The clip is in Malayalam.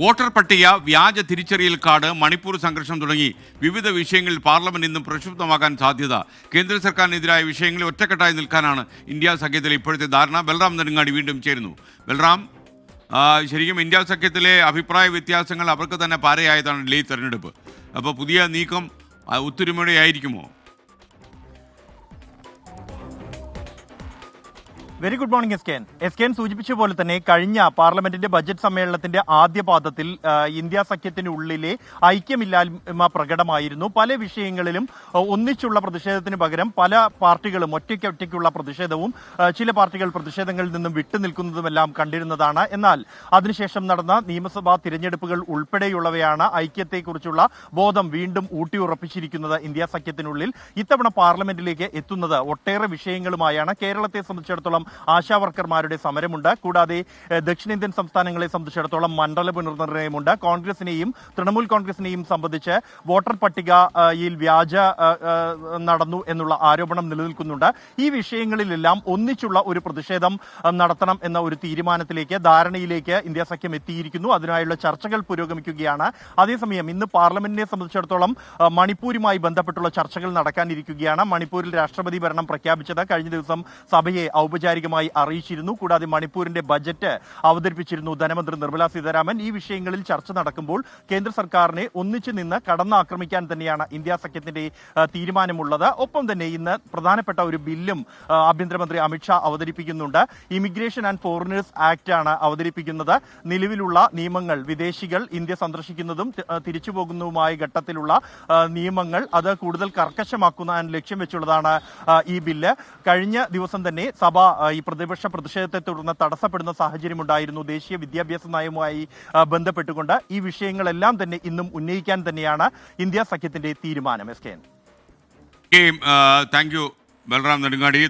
വോട്ടർ പട്ടിക വ്യാജ തിരിച്ചറിയൽ കാർഡ് മണിപ്പൂർ സംഘർഷം തുടങ്ങി വിവിധ വിഷയങ്ങളിൽ പാർലമെന്റ് ഇന്നും പ്രക്ഷുബ്ധമാകാൻ സാധ്യത. കേന്ദ്ര സർക്കാരിനെതിരായ വിഷയങ്ങളിൽ ഒറ്റക്കെട്ടായി നിൽക്കാനാണ് ഇന്ത്യ സഖ്യത്തിലെ ഇപ്പോഴത്തെ ധാരണ. ബൽറാം നെടുങ്ങാടി വീണ്ടും ചേരുന്നു. ബൽറാം ശരിക്കും ഇന്ത്യ സഖ്യത്തിലെ അഭിപ്രായ വ്യത്യാസങ്ങൾ അവർക്ക് തന്നെ പാരയായതാണ് ഡൽഹി തെരഞ്ഞെടുപ്പ്. അപ്പോൾ പുതിയ നീക്കം ഒത്തൊരുമയുടെ ആയിരിക്കുമോ? Very good morning S K N S K N സൂചിപ്പിച്ച പോലെ തന്നെ കഴിഞ്ഞ പാർലമെന്റിന്റെ ബജറ്റ് സമ്മേളനത്തിന്റെ ആദ്യ പാദത്തിൽ ഇന്ത്യ സഖ്യത്തിനുള്ളിലെ ഐക്യമില്ലായ്മ പ്രകടമായിരുന്നു. പല വിഷയങ്ങളിലും ഒന്നിച്ചുള്ള പ്രതിഷേധത്തിന് പകരം പല പാർട്ടികളും ഒറ്റയ്ക്ക് ഒറ്റയ്ക്കുള്ള പ്രതിഷേധവും ചില പാർട്ടികൾ പ്രതിഷേധങ്ങളിൽ നിന്നും വിട്ടുനിൽക്കുന്നതുമെല്ലാം കണ്ടിരുന്നതാണ്. എന്നാൽ അതിനുശേഷം നടന്ന നിയമസഭാ തിരഞ്ഞെടുപ്പുകൾ ഉൾപ്പെടെയുള്ളവയാണ് ഐക്യത്തെക്കുറിച്ചുള്ള ബോധം വീണ്ടും ഊട്ടിയുറപ്പിച്ചിരിക്കുന്നത് ഇന്ത്യ സഖ്യത്തിനുള്ളിൽ. ഇത്തവണ പാർലമെന്റിലേക്ക് എത്തുന്നത് ഒട്ടേറെ വിഷയങ്ങളുമായാണ്. കേരളത്തെ സംബന്ധിച്ചിടത്തോളം ആശാ വർക്കർമാരുടെ സമരമുണ്ട്. കൂടാതെ ദക്ഷിണേന്ത്യൻ സംസ്ഥാനങ്ങളെ സംബന്ധിച്ചിടത്തോളം മണ്ഡല പുനർനിർണയമുണ്ട്. കോൺഗ്രസിനെയും തൃണമൂൽ കോൺഗ്രസിനെയും സംബന്ധിച്ച് വോട്ടർ പട്ടികയിൽ വ്യാജ നടന്നു എന്നുള്ള ആരോപണം നിലനിൽക്കുന്നുണ്ട്. ഈ വിഷയങ്ങളിലെല്ലാം ഒന്നിച്ചുള്ള ഒരു പ്രതിഷേധം നടത്തണം എന്ന ഒരു തീരുമാനത്തിലേക്ക് ധാരണയിലേക്ക് ഇന്ത്യ സഖ്യം എത്തിയിരിക്കുന്നു. അതിനായുള്ള ചർച്ചകൾ പുരോഗമിക്കുകയാണ്. അതേസമയം ഇന്ന് പാർലമെന്റിനെ സംബന്ധിച്ചിടത്തോളം മണിപ്പൂരുമായി ബന്ധപ്പെട്ടുള്ള ചർച്ചകൾ നടക്കാനിരിക്കുകയാണ്. മണിപ്പൂരിൽ രാഷ്ട്രപതി ഭരണം പ്രഖ്യാപിച്ചത് കഴിഞ്ഞ ദിവസം സഭയെ ഔപചാരികമായി അറിയിച്ചിരുന്നു. കൂടാതെ മണിപ്പൂരിന്റെ ബജറ്റ് അവതരിപ്പിച്ചിരുന്നു ധനമന്ത്രി നിർമ്മലാ സീതാരാമൻ. ഈ വിഷയങ്ങളിൽ ചർച്ച നടക്കുമ്പോൾ കേന്ദ്ര സർക്കാരിനെ ഒന്നിച്ചു നിന്ന് കടന്നാക്രമിക്കാൻ തന്നെയാണ് ഇന്ത്യ സഖ്യത്തിന്റെ തീരുമാനമുള്ളത്. ഒപ്പം തന്നെ ഇന്ന് പ്രധാനപ്പെട്ട ഒരു ബില്ലും ആഭ്യന്തരമന്ത്രി അമിത്ഷാ അവതരിപ്പിക്കുന്നുണ്ട്. ഇമിഗ്രേഷൻ ആൻഡ് ഫോറിനേഴ്സ് ആക്ട് ആണ് അവതരിപ്പിക്കുന്നത്. നിലവിലുള്ള നിയമങ്ങൾ വിദേശികൾ ഇന്ത്യ സന്ദർശിക്കുന്നതും തിരിച്ചുപോകുന്നതുമായ തിരിച്ചു പോകുന്നതുമായ ഘട്ടത്തിലുള്ള നിയമങ്ങൾ അത് കൂടുതൽ കർക്കശമാക്കുന്ന ലക്ഷ്യം വെച്ചുള്ളതാണ് ഈ ബില്ല്. കഴിഞ്ഞ ദിവസം തന്നെ സഭ ഈ പ്രതിപക്ഷ പ്രതിഷേധത്തെ തുടർന്ന് തടസ്സപ്പെടുന്ന സാഹചര്യമുണ്ടായിരുന്നു. ദേശീയ വിദ്യാഭ്യാസ നയവുമായി ബന്ധപ്പെട്ടുകൊണ്ട് ഈ വിഷയങ്ങളെല്ലാം തന്നെ ഇന്നും ഉന്നയിക്കാൻ തന്നെയാണ് ഇന്ത്യ സഖ്യത്തിന്റെ തീരുമാനം. S K thank you Balram Nedungadi.